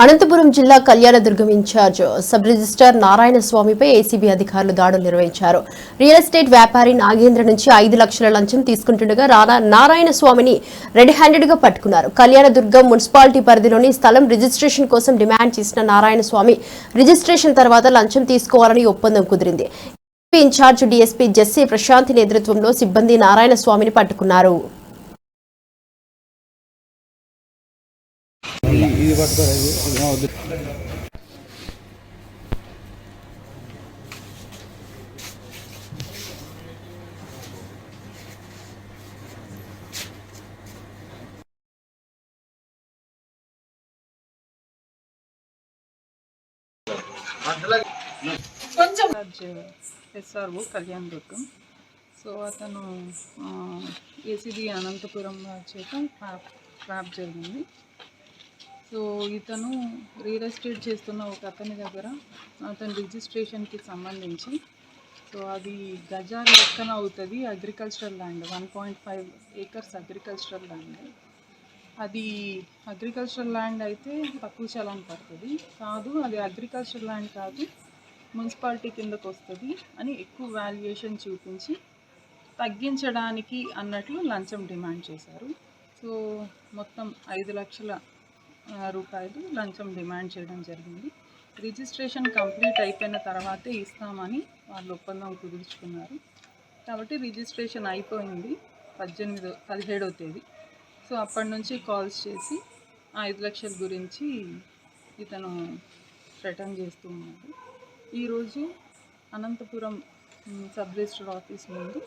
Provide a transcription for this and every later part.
అనంతపురం జిల్లా Kalyandurgam incharge sub registrar Narayana స్వామిపై ACB అధికారులు దాడులు నిర్వహించారు. రియల్ ఎస్టేట్ వ్యాపారి నాగేంద్ర నుంచి ఐదు లక్షల లంచం తీసుకుంటుండగా నారాయణ స్వామిని రెడ్ హ్యాండెడ్గా పట్టుకున్నారు కళ్యాణదుర్గం మున్సిపాలిటీ పరిధిలోని స్థలం రిజిస్ట్రేషన్ కోసం డిమాండ్ చేసిన నారాయణ స్వామి రిజిస్ట్రేషన్ తర్వాత లంచం తీసుకోవాలని ఒప్పందం కుదిరింది. ఇన్ఛార్జ్ డీఎస్పీ జెస్సీ ప్రశాంతి నేతృత్వంలో సిబ్బంది నారాయణ స్వామిని పట్టుకున్నారు. ఇది పట్టుకోరా ఎస్ఆర్ఓ కళ్యాణ్ దుర్గం. సో అతను ఏసీబీ అనంతపురం చేత ట్రాప్ జరిగింది. సో ఇతను రియల్ ఎస్టేట్ చేస్తున్న ఒక అతని దగ్గర అతని రిజిస్ట్రేషన్కి సంబంధించి. సో అది గజాల లెక్కన అవుతుంది? Agricultural land one point five acres agricultural land అది అగ్రికల్చరల్ ల్యాండ్ అయితే తక్కువ చలాన్ పడుతుంది. కాదు అది అగ్రికల్చరల్ ల్యాండ్ కాదు మున్సిపాలిటీ కిందకు వస్తుంది అని ఎక్కువ వాల్యుయేషన్ చూపించి తగ్గించడానికి అన్నట్లు లంచం డిమాండ్ చేశారు. సో మొత్తం ఐదు లక్షల రూపాయలు లంచం డిమాండ్ చేయడం జరిగింది. రిజిస్ట్రేషన్ కంప్లీట్ అయిపోయిన తర్వాతే ఇస్తామని వాళ్ళు ఒప్పందం కుదుర్చుకున్నారు. కాబట్టి రిజిస్ట్రేషన్ అయిపోయింది పద్దెనిమిదో పదిహేడవ తేదీ. సో అప్పటి నుంచి కాల్స్ చేసి ఆ ఐదు లక్షల గురించి ఇతను రిటర్న్ చేస్తూ ఉన్నాడు ఈరోజు అనంతపురం సబ్ రిజిస్టర్ ఆఫీస్ ముందు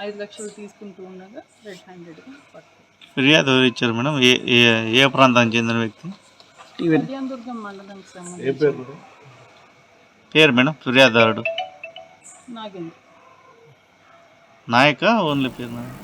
ఐదు లక్షలు తీసుకుంటూ ఉండగా రెడ్ హ్యాండెడ్గా పట్టు ఫిర్యాదు ఇచ్చారు మేడం. ఏ ఏ ఏ ప్రాంతానికి చెందిన వ్యక్తి? పేరు మేడం? ఫిర్యాదుదారుడు నాయక ఓన్లీ పేరు నాయక